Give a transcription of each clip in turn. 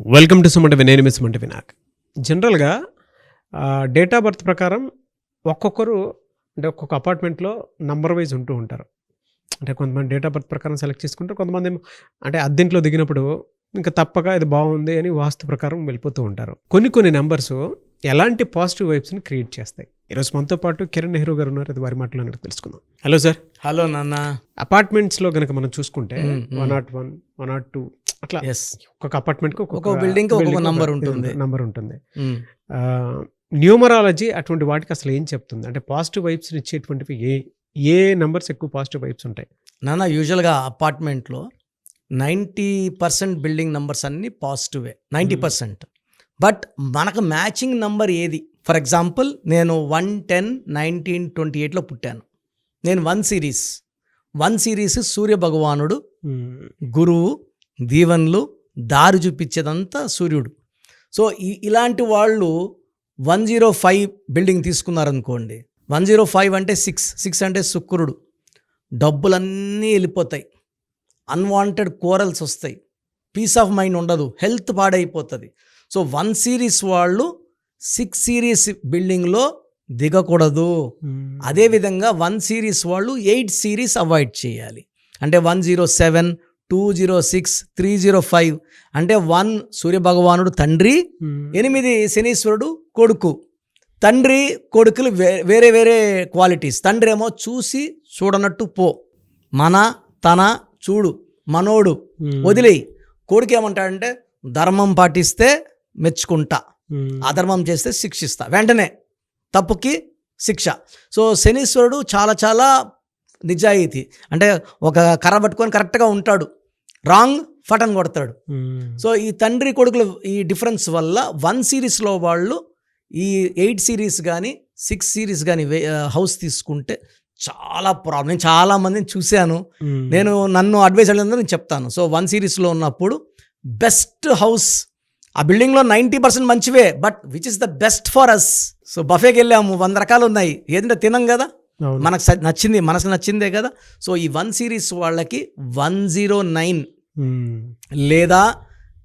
Welcome to సుమంట నేను miss సుమంట వినాక్ జనరల్గా date of birth ప్రకారం ఒక్కొక్కరు అంటే ఒక్కొక్క అపార్ట్మెంట్లో నంబర్ వైజ్ ఉంటూ ఉంటారు. అంటే కొంతమంది డేట్ ఆఫ్ బర్త్ ప్రకారం సెలెక్ట్ చేసుకుంటారు కొంతమంది ఏమో అంటే అద్దెంట్లో దిగినప్పుడు ఇంకా తప్పక ఇది బాగుంది అని వాస్తు ప్రకారం వెళ్ళిపోతూ ఉంటారు. కొన్ని కొన్ని నెంబర్స్ ఎలాంటి పాజిటివ్ వైబ్స్ని క్రియేట్ చేస్తాయి. ఈరోజు మనతో పాటు కిరణ్ నెహ్రూ గారు ఉన్నారు అది వారి మాటలో తెలుసుకుందాం. హలో సార్ హలో నాన్న. అపార్ట్మెంట్స్లో కనుక మనం చూసుకుంటే. One nought one one nought two అట్లా ఎస్ ఒక్కొక్క అపార్ట్మెంట్కి ఒక్కొక్క కి ఒక్కొక్క number ఉంటుంది. నంబర్ ఉంటుంది. న్యూమరాలజీ అటువంటి వాటికి అసలు ఏం చెప్తుంది? అంటే పాజిటివ్ వైబ్స్ ఇచ్చేటువంటివి ఏ ఏ నంబర్స్ ఎక్కువ పాజిటివ్ వైబ్స్ ఉంటాయి? నాన్న యూజువల్గా అపార్ట్మెంట్లో నైంటీ పర్సెంట్ బిల్డింగ్ నంబర్స్ అన్నీ పాజిటివే నైంటీ పర్సెంట్ బట్ మనకు మ్యాచింగ్ నంబర్ ఏది? ఫర్ ఎగ్జాంపుల్ నేను వన్ టెన్ నైన్టీన్ ట్వంటీ ఎయిట్లో పుట్టాను. నేను one series one series Surya భగవానుడు గురువు దీవెనలు దారి చూపించేదంతా సూర్యుడు. సో ఇలాంటి వాళ్ళు వన్ జీరో ఫైవ్ బిల్డింగ్ తీసుకున్నారనుకోండి. వన్ జీరో ఫైవ్ అంటే సిక్స్ సిక్స్ అంటే శుక్రుడు. డబ్బులన్నీ వెళ్ళిపోతాయి. అన్వాంటెడ్ కోరల్స్ వస్తాయి. పీస్ ఆఫ్ మైండ్ ఉండదు. హెల్త్ పాడైపోతుంది. సో వన్ సిరీస్ వాళ్ళు సిక్స్ సిరీస్ బిల్డింగ్లో దిగకూడదు. అదేవిధంగా వన్ సిరీస్ వాళ్ళు ఎయిట్ సిరీస్ అవాయిడ్ చేయాలి. అంటే one zero seven two zero six three zero five. అంటే వన్ సూర్యభగవానుడు తండ్రి ఎనిమిది శనీశ్వరుడు కొడుకు. తండ్రి కొడుకులు వే- వేరే వేరే క్వాలిటీస్. తండ్రి ఏమో చూసి చూడనట్టు పో. మన తన చూడు మనోడు వదిలేయి. కొడుకు ఏమంటాడంటే ధర్మం పాటిస్తే మెచ్చుకుంటా. అధర్మం చేస్తే శిక్షిస్తా. వెంటనే తప్పుకి శిక్ష. సో శనీశ్వరుడు చాలా చాలా నిజాయితీ. అంటే ఒక కర్ర పట్టుకొని కరెక్ట్గా ఉంటాడు. రాంగ్ ఫటన్ కొడతాడు. సో ఈ తండ్రి కొడుకుల ఈ డిఫరెన్స్ వల్ల వన్ సిరీస్లో వాళ్ళు ఈ ఎయిట్ సిరీస్ కానీ సిక్స్ సిరీస్ కానీ హౌస్ తీసుకుంటే చాలా ప్రాబ్లం నేను చాలా మందిని చూశాను. నేను నన్ను అడ్వైస్ అడిగినందుకు నేను చెప్తాను. సో వన్ సిరీస్లో ఉన్నప్పుడు బెస్ట్ హౌస్ ఆ బిల్డింగ్లో నైంటీ పర్సెంట్ మంచివే but which is the best for us so బఫేకి వెళ్ళాము వంద రకాలు ఉన్నాయి ఏదంటే తినం కదా? మనకు నచ్చింది మనసు నచ్చిందే కదా. సో ఈ వన్ సిరీస్ వాళ్ళకి వన్ జీరో నైన్ లేదా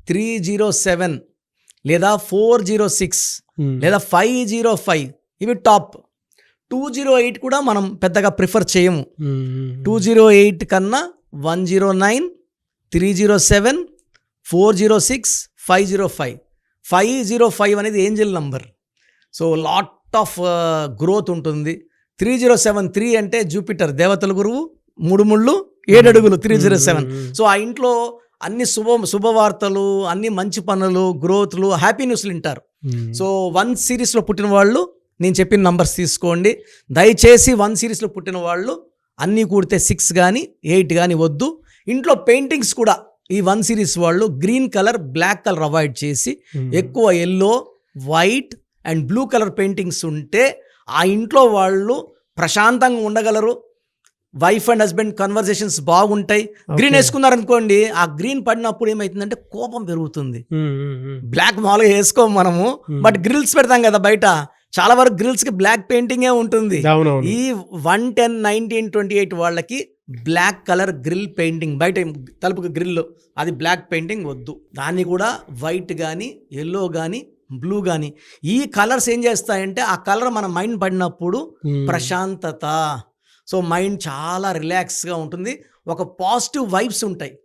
త్రీ జీరో సెవెన్ లేదా ఫోర్ జీరో సిక్స్ లేదా ఫైవ్ జీరో ఫైవ్ ఇవి టాప్. టూ జీరో ఎయిట్ కూడా మనం పెద్దగా ప్రిఫర్ చేయము. టూ జీరో ఎయిట్ కన్నా one zero nine three zero seven four zero six five zero five. Five zero five అనేది angel number. So lot of growth ఉంటుంది. Three zero seven three అంటే Jupiter దేవతల గురువు మూడు ముళ్ళు ఏడు అడుగులు త్రీ జీరో సెవెన్. సో ఆ ఇంట్లో అన్ని శుభ శుభవార్తలు అన్ని మంచి పనులు గ్రోత్లు హ్యాపీ న్యూస్లు వింటారు. సో వన్ సిరీస్లో పుట్టిన వాళ్ళు నేను చెప్పిన నంబర్స్ తీసుకోండి. దయచేసి వన్ సిరీస్లో పుట్టిన వాళ్ళు అన్నీ కూడితే సిక్స్ కానీ ఎయిట్ కానీ వద్దు. ఇంట్లో పెయింటింగ్స్ కూడా ఈ వన్ సిరీస్ వాళ్ళు green colour black colour avoid చేసి ఎక్కువ yellow white and blue colour paintings ఉంటే ఆ ఇంట్లో వాళ్ళు ప్రశాంతంగా ఉండగలరు. వైఫ్ అండ్ హస్బెండ్ కన్వర్జేషన్స్ బాగుంటాయి. గ్రీన్ వేసుకున్నారనుకోండి ఆ గ్రీన్ పడినప్పుడు ఏమవుతుందంటే కోపం పెరుగుతుంది. బ్లాక్ మామూలుగా వేసుకోము మనము బట్ గ్రిల్స్ పెడతాం కదా బయట. చాలా వరకు గ్రిల్స్కి బ్లాక్ పెయింటింగే ఉంటుంది. ఈ one ten nineteen twenty eight వాళ్ళకి బ్లాక్ కలర్ గ్రిల్ పెయింటింగ్ బయట తలుపుకి గ్రిల్ అది బ్లాక్ పెయింటింగ్ వద్దు. దాన్ని కూడా వైట్ కానీ ఎల్లో కానీ బ్లూ కానీ ఈ కలర్స్ ఏం చేస్తాయంటే ఆ కలర్ మన మైండ్ పడినప్పుడు ప్రశాంతత. సో మైండ్ చాలా రిలాక్స్గా ఉంటుంది. ఒక పాజిటివ్ వైబ్స్ ఉంటాయి.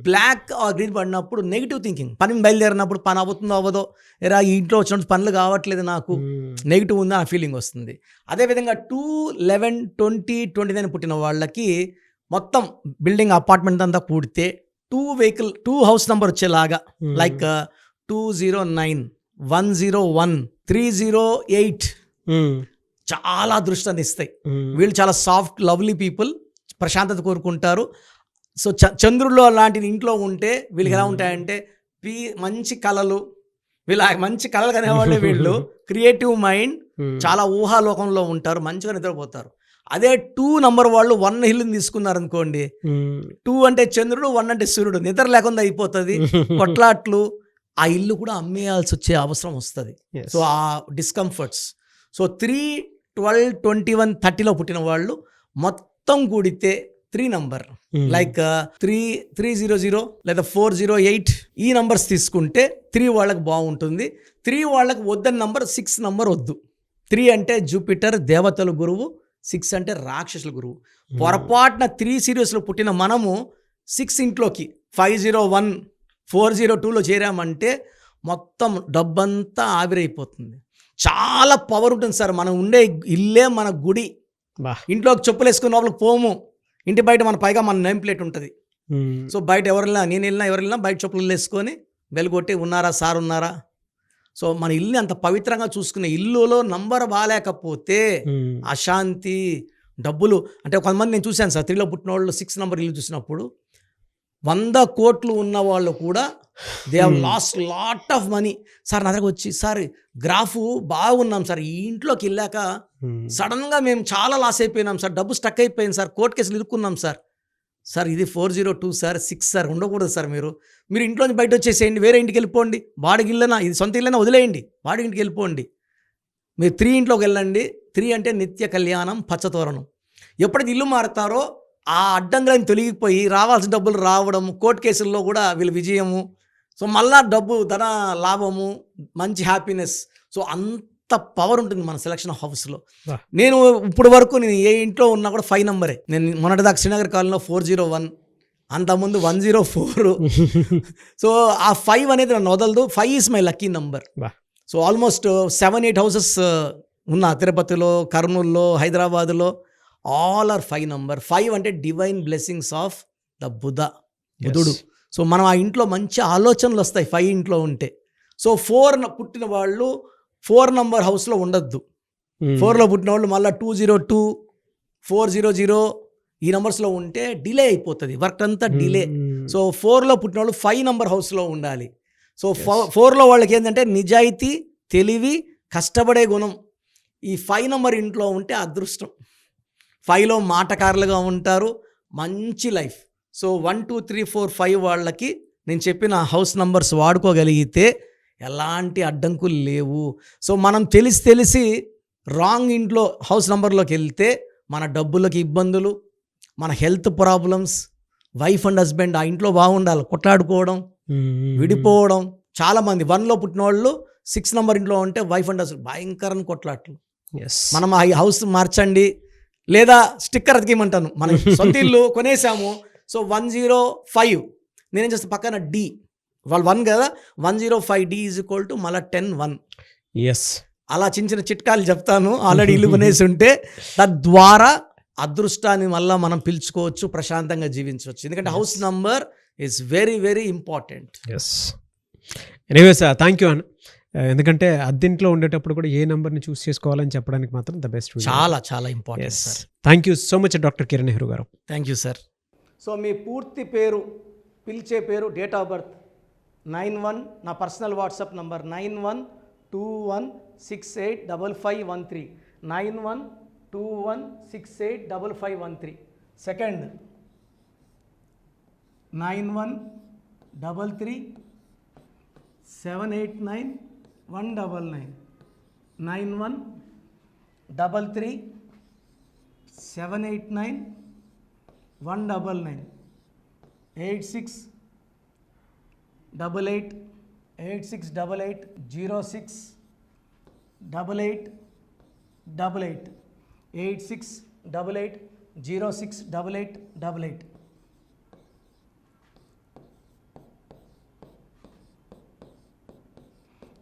బ్లాక్ ఆర్ గ్రీన్ పడినప్పుడు నెగిటివ్ థింకింగ్. పని బయలుదేరినప్పుడు పని అవుతుందో అవ్వదో ఎరా ఈ ఇంట్లో వచ్చినప్పుడు పనులు కావట్లేదు నాకు నెగిటివ్ ఉందా ఆ ఫీలింగ్ వస్తుంది. అదేవిధంగా two eleven twenty twenty nine పుట్టిన వాళ్ళకి మొత్తం బిల్డింగ్ అపార్ట్మెంట్ అంతా కూడితే two vehicle two house number వచ్చేలాగా like two zero nine. One zero one three zero eight. చాలా దృష్టిని ఇస్తాయి వీళ్ళు చాలా సాఫ్ట్ లవ్లీ పీపుల్ ప్రశాంతత కోరుకుంటారు. సో చ చంద్రుల్లో లాంటి ఇంట్లో ఉంటే వీళ్ళకి ఎలా ఉంటాయంటే పీ మంచి కళలు వీళ్ళ మంచి కళలు కనేవాళ్ళు వీళ్ళు. క్రియేటివ్ మైండ్ చాలా ఊహాలోకంలో ఉంటారు మంచిగా నిద్రపోతారు. అదే టూ నంబర్ వాళ్ళు వన్ హిల్ని తీసుకున్నారు అనుకోండి టూ అంటే చంద్రుడు వన్ అంటే సూర్యుడు. నిద్ర లేకుండా అయిపోతుంది. కొట్లాట్లు ఆ ఇల్లు కూడా అమ్మేయాల్సి వచ్చే అవసరం వస్తుంది. సో ఆ discomforts so three twelve twenty one థర్టీలో పుట్టిన వాళ్ళు మొత్తం కూడితే three number Hmm. Like three three zero zero లేదా ఫోర్ జీరో ఎయిట్ ఈ నంబర్స్ తీసుకుంటే త్రీ వాళ్ళకి బాగుంటుంది. త్రీ వాళ్ళకి వద్దని నంబర్ సిక్స్ నంబర్ వద్దు. త్రీ అంటే జూపిటర్ దేవతల గురువు. సిక్స్ అంటే రాక్షసుల గురువు. పొరపాటున త్రీ సిరీస్లో పుట్టిన మనము సిక్స్ ఇంట్లోకి five zero one four zero టూలో చేరామంటే మొత్తం డబ్బంతా ఆవిరైపోతుంది. చాలా పవర్ ఉంటుంది సార్. మనం ఉండే ఇల్లే మన గుడి. ఇంట్లోకి చెప్పులు వేసుకుని లోపలికి పోము. ఇంటి బయట మన పైగా మన నేమ్ ప్లేట్ ఉంటుంది. సో బయట ఎవరు వెళ్ళినా నేను వెళ్ళినా ఎవరు వెళ్ళినా బయట చెప్పులు వేసుకొని వెలుగొట్టి ఉన్నారా సార్ ఉన్నారా? సో మన ఇల్లుని అంత పవిత్రంగా చూసుకునే ఇల్లులో నంబర్ బాగాలేకపోతే. అశాంతి డబ్బులు. అంటే కొంతమంది నేను చూశాను సార్ త్రీలో పుట్టిన వాళ్ళు సిక్స్ నెంబర్ ఇల్లు చూసినప్పుడు వంద కోట్లు ఉన్న వాళ్ళు కూడా they have lost lot of money. Sir నా దగ్గరకు వచ్చి సార్ గ్రాఫ్ బాగున్నాం సార్. ఈ ఇంట్లోకి వెళ్ళాక ఉమ్. సడన్గా మేము చాలా లాస్ అయిపోయినాం సార్. డబ్బు స్టక్ అయిపోయింది సార్. కోర్టు కేసులు ఇరుక్కున్నాం సార్. సార్ ఇది four zero two sir. Six sir. ఉండకూడదు సార్ మీరు. మీరు ఇంట్లోంచి బయట వచ్చేసేయండి. వేరే ఇంటికి వెళ్ళిపోండి. బాడికి ఇల్లనా ఇది సొంత ఇల్లైనా వదిలేయండి. బాడికి ఇంటికి వెళ్ళిపోండి. మీరు త్రీ ఇంట్లోకి వెళ్ళండి. త్రీ అంటే నిత్య కళ్యాణం పచ్చతోరణం ఎప్పుడైతే ఇల్లు మారుతారో ఆ అడ్డంగాని తొలగిపోయి రావాల్సిన డబ్బులు రావడం కోర్టు కేసుల్లో కూడా వీళ్ళ విజయము. సో మళ్ళా డబ్బు ధన లాభము మంచి హ్యాపీనెస్. సో అంత పవర్ ఉంటుంది మన సెలక్షన్ హౌస్లో. నేను ఇప్పుడు వరకు నేను ఏ ఇంట్లో ఉన్నా కూడా ఫైవ్ నెంబరే. నేను మొన్నటిదాకా శ్రీనగర్ కాలనీలో ఫోర్ జీరో వన్ అంతకుముందు వన్ జీరో ఫోర్. సో ఆ ఫైవ్ అనేది నన్ను వదలదు. Five is my lucky number. So almost seven eight houses ఉన్న. తిరుపతిలో కర్నూల్లో హైదరాబాద్లో. All are five number five అంటే divine blessings of the Budha బుధుడు. సో మనం ఆ ఇంట్లో మంచి ఆలోచనలు వస్తాయి ఫైవ్ ఇంట్లో ఉంటే. సో ఫోర్ పుట్టిన వాళ్ళు ఫోర్ నంబర్ హౌస్లో ఉండొద్దు. ఫోర్లో పుట్టిన వాళ్ళు మళ్ళీ two zero two four zero zero ఈ నెంబర్స్లో ఉంటే డిలే అయిపోతుంది. వర్క్ అంతా డిలే. సో ఫోర్లో పుట్టిన వాళ్ళు ఫైవ్ నంబర్ హౌస్లో ఉండాలి. సో ఫోర్లో వాళ్ళకి ఏంటంటే నిజాయితీ తెలివి కష్టపడే గుణం. ఈ ఫైవ్ నంబర్ ఇంట్లో ఉంటే అదృష్టం. ఫైవ్లో మాటకారులుగా ఉంటారు. మంచి life. So one two three four five వాళ్ళకి నేను చెప్పిన హౌస్ నంబర్స్ వాడుకోగలిగితే ఎలాంటి అడ్డంకులు లేవు. సో మనం తెలిసి తెలిసి రాంగ్ ఇంట్లో హౌస్ నంబర్లోకి వెళ్తే మన డబ్బులకి ఇబ్బందులు మన health problems wife and husband ఆ ఇంట్లో బాగుండాలి కొట్లాడుకోవడం. విడిపోవడం. చాలామంది వన్లో పుట్టిన వాళ్ళు సిక్స్ నెంబర్ ఇంట్లో ఉంటే వైఫ్ అండ్ హస్బెండ్ భయంకరమైన కొట్లాట్లు. మనం ఆ హౌస్ మార్చండి లేదా స్టిక్కర్ అతికిమంటాను మన సొంత ఇల్లు కొనేసాము. So one zero five. నేనేం చేస్తాను పక్కన డి. వాళ్ళు వన్ కదా? One zero five D is equal to మళ్ళీ టెన్ వన్. ఎస్ అలా చిన్న చిన్న చిట్కాలు చెప్తాను. ఆల్రెడీ ఇల్లు కొనేసి ఉంటే తద్వారా అదృష్టాన్ని మళ్ళీ మనం పిలుచుకోవచ్చు ప్రశాంతంగా జీవించవచ్చు. ఎందుకంటే house number is very very important. Yes anyways thank you అన్న Uh, ఎందుకంటే అద్దెంట్లో ఉండేటప్పుడు కూడా ఏ నెంబర్ని చూస్ చేసుకోవాలని చెప్పడానికి మాత్రం ద బెస్ట్ చాలా చాలా important sir thank you so much doctor Kiran Nehru గారు. థ్యాంక్ యూ సార్ సో మీ పూర్తి పేరు పిలిచే పేరు date of birth nine one నా personal WhatsApp number nine one two one six eight double five one three nine one two one six eight double five one three second nine one double three seven eight nine one double nine nine one double three seven eight nine one double nine eight six double eight eight six double eight zero six double eight double eight eight six double eight zero six double eight double eight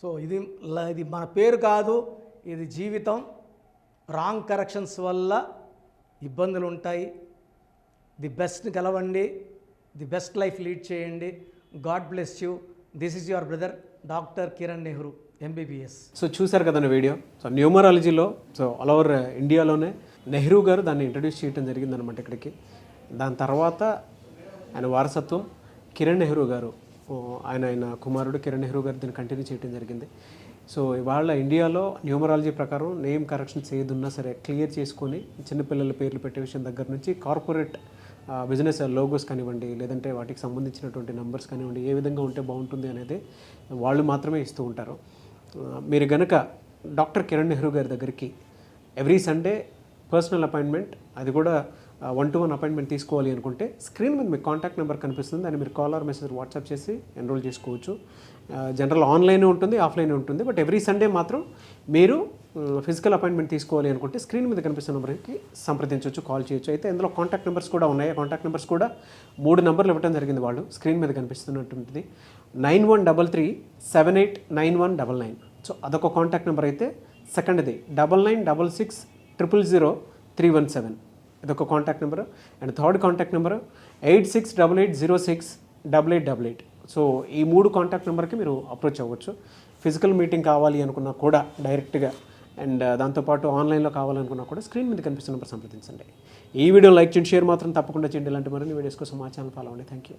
so ఇది ఇది మన పేరు కాదు ఇది జీవితం. Wrong corrections వల్ల ఇబ్బందులు ఉంటాయి ది బెస్ట్ని కలవండి ది బెస్ట్ లైఫ్ లీడ్ చేయండి. God bless you. This is your brother doctor Kiran Nehru MBBS so చూశారు కదండి వీడియో? సో న్యూమరాలజీలో సో ఆల్ ఓవర్ ఇండియాలోనే నెహ్రూ గారు దాన్ని ఇంట్రడ్యూస్ చేయడం జరిగిందనమాట ఇక్కడికి. దాని తర్వాత ఆయన వారసత్వం కిరణ్ నెహ్రూ గారు ఆయన ఆయన కుమారుడు కిరణ్ నెహ్రూ గారు దీన్ని కంటిన్యూ చేయడం జరిగింది. సో ఇవాళ ఇండియాలో న్యూమరాలజీ ప్రకారం నేమ్ కరెక్షన్స్ ఏదున్నా సరే క్లియర్ చేసుకొని చిన్నపిల్లల పేర్లు పెట్టే విషయం దగ్గర నుంచి కార్పొరేట్ బిజినెస్ లోగోస్ కానివ్వండి లేదంటే వాటికి సంబంధించినటువంటి నెంబర్స్ కానివ్వండి ఏ విధంగా ఉంటే బాగుంటుంది అనేది వాళ్ళు మాత్రమే ఇస్తూ ఉంటారు. మీరు గనక డాక్టర్ కిరణ్ నెహ్రూ గారి దగ్గరికి ఎవ్రీ సండే పర్సనల్ అపాయింట్మెంట్ అది కూడా వన్ టు వన్ అపాయింట్మెంట్ తీసుకోవాలి అనుకుంటే స్క్రీన్ మీద మీకు కాంటాక్ట్ నెంబర్ కనిపిస్తుంది. దాన్ని మీరు కాల్ ఆర్ మెసేజ్ వాట్సాప్ చేసి ఎన్రోల్ చేసుకోవచ్చు. జనరల్ ఆన్లైన్ ఉంటుంది ఆఫ్లైన్ ఉంటుంది. బట్ ఎవ్రీ సండే మాత్రం మీరు ఫిజికల్ అపాయింట్మెంట్ తీసుకోవాలి అనుకుంటే స్క్రీన్ మీద కనిపిస్తున్న నెంబర్కి సంప్రదించవచ్చు కాల్ చేయొచ్చు. అయితే ఇందులో కాంటాక్ట్ నెంబర్స్ కూడా ఉన్నాయి. కాంటాక్ట్ నెంబర్స్ కూడా మూడు నెంబర్లు ఇవ్వడం జరిగింది వాళ్ళు. స్క్రీన్ మీద కనిపిస్తున్నటువంటిది. Nine one double three seven eight nine one double nine so అదొక కాంటాక్ట్ నెంబర్ అయితే సెకండ్ది double nine double six triple zero three one seven ఇదొక contact number and third contact number eight six double eight zero six double eight double eight so ఈ మూడు contact నెంబర్కి మీరు approach అవ్వచ్చు. Physical meeting కావాలి అనుకున్నా కూడా డైరెక్ట్గా అండ్ uh, దాంతోపాటు ఆన్లైన్లో కావాలనుకున్నా కూడా స్క్రీన్ మీద కనిపిస్తున్న నెంబర్ సంప్రదించండి. ఈ వీడియో లైక్ చేయండి షేర్ మాత్రం తప్పకుండా చేయండి. ఇలాంటి మరిన్ని వీడియోస్ కోసం మా ఛానల్ ఫాలో అవ్వండి. Thank you